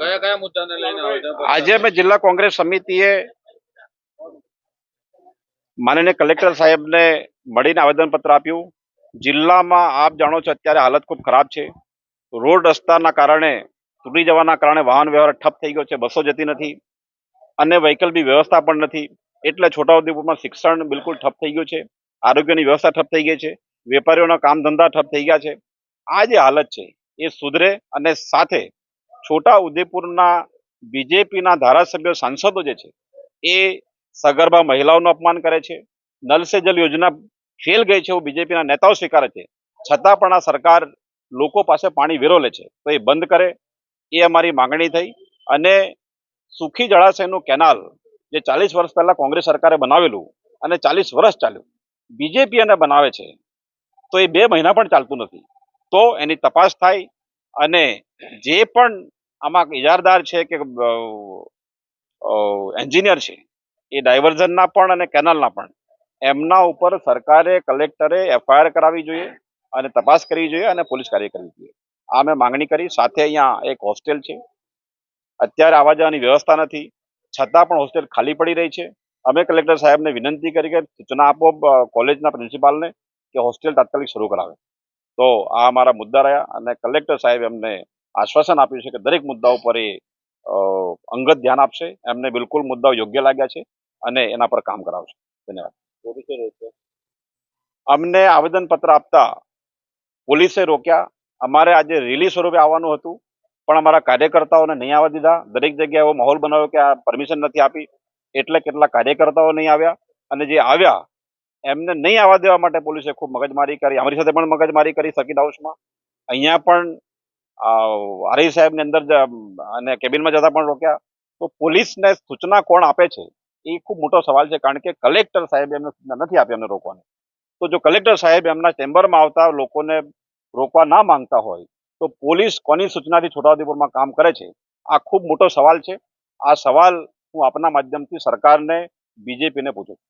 કયા કયા મુદ્દાને લઈને આજે અમે જિલ્લા કોંગ્રેસ સમિતિએ માનનીય કલેક્ટર સાહેબને મળીને આવેદનપત્ર આપ્યું. જિલ્લામાં આપ જાણો છો અત્યારે હાલત ખૂબ ખરાબ છે. રોડ રસ્તાના કારણે તૂટી જવાના કારણે વાહન વ્યવહાર ઠપ થઈ ગયો છે બસો જતી નથી અને વૈકલ્પિક વ્યવસ્થા પણ નથી. એટલે છોટાઉદેપુરમાં શિક્ષણ બિલકુલ ઠપ થઈ ગયું છે આરોગ્યની વ્યવસ્થા ઠપ થઈ ગઈ છે વેપારીઓના કામ ધંધા ઠપ થઈ ગયા છે. આ જે હાલત છે એ સુધરે અને સાથે છોટા ઉદેપુરના બીજેપીના ધારાસભ્ય સાંસદો જે છે, એ સગર્ભા મહિલાઓનું અપમાન કરે છે. નલ સે જલ યોજના ફેલ ગઈ છે એવું બીજેપીના નેતાઓ સ્વીકારે છે. છતાં પણ આ સરકાર લોકો પાસે પાણી વેરો લે છે. તો એ બંધ કરે. એ અમારી માંગણી થઈ. અને સુખી જળાશયનું કેનાલ જે ચાલીસ વર્ષ પહેલાં કોંગ્રેસ સરકારે બનાવેલું અને ચાલીસ વર્ષ ચાલ્યું, બીજેપી એને બનાવે છે, તો એ બે મહિના પણ ચાલતું નથી. તો એની તપાસ થાય. અને જે પણ આમાં ઇજારદાર છે કે એન્જિનિયર છે, એ ડાયવર્ઝનના પણ અને કેનાલના પણ, એમના ઉપર સરકારે, કલેક્ટરે એફઆઈઆર કરાવવી જોઈએ અને તપાસ કરવી જોઈએ અને પોલીસ કાર્ય કરવી જોઈએ. આ મેં માંગણી કરી. સાથે અહીંયા એક હોસ્ટેલ છે. અત્યારે આવવા જવાની વ્યવસ્થા નથી. છતાં પણ હોસ્ટેલ ખાલી પડી રહી છે. અમે કલેક્ટર સાહેબને વિનંતી કરી કે સૂચના આપો કોલેજના પ્રિન્સિપાલને કે હોસ્ટેલ તાત્કાલિક શરૂ કરાવે. તો આ અમારા મુદ્દા રહ્યા અને કલેક્ટર સાહેબ એમને આશ્વાસન આપ્યું છે કે દરેક મુદ્દા ઉપર એ અંગત ધ્યાન આપશે. એમને બિલકુલ મુદ્દાઓ યોગ્ય લાગ્યા છે અને એના પર કામ કરાવશે. ધન્યવાદ. અમને આવેદનપત્ર આપતા પોલીસે રોક્યા. અમારે આજે રેલી સ્વરૂપે આવવાનું હતું પણ અમારા કાર્યકર્તાઓને નહીં આવવા દીધા. દરેક જગ્યાએ એવો માહોલ બનાવ્યો કે આ પરમિશન નથી આપી. એટલે કેટલા કાર્યકર્તાઓ નહીં આવ્યા અને જે આવ્યા એમને નહીં આવવા દેવા માટે પોલીસે ખૂબ મગજમારી કરી, અમારી સાથે પણ મગજમારી કરી સર્કિટ હાઉસમાં અહીંયા પણ આરઈ સાહેબની અંદર અને કેબિનમાં જતા પણ રોક્યા. તો પોલીસને સૂચના કોણ આપે છે? એ ખૂબ મોટો સવાલ છે, કારણ કે કલેક્ટર સાહેબે એમને સૂચના નથી આપી એમને રોકવાની. તો જો કલેક્ટર સાહેબ એમના ચેમ્બરમાં આવતા લોકોને રોકવા ના માંગતા હોય, તો પોલીસ કોની સૂચનાથી છોટાઉદેપુરમાં કામ કરે છે? આ ખૂબ મોટો સવાલ છે. આ સવાલ હું આપના માધ્યમથી સરકારને, બીજેપીને પૂછું છું.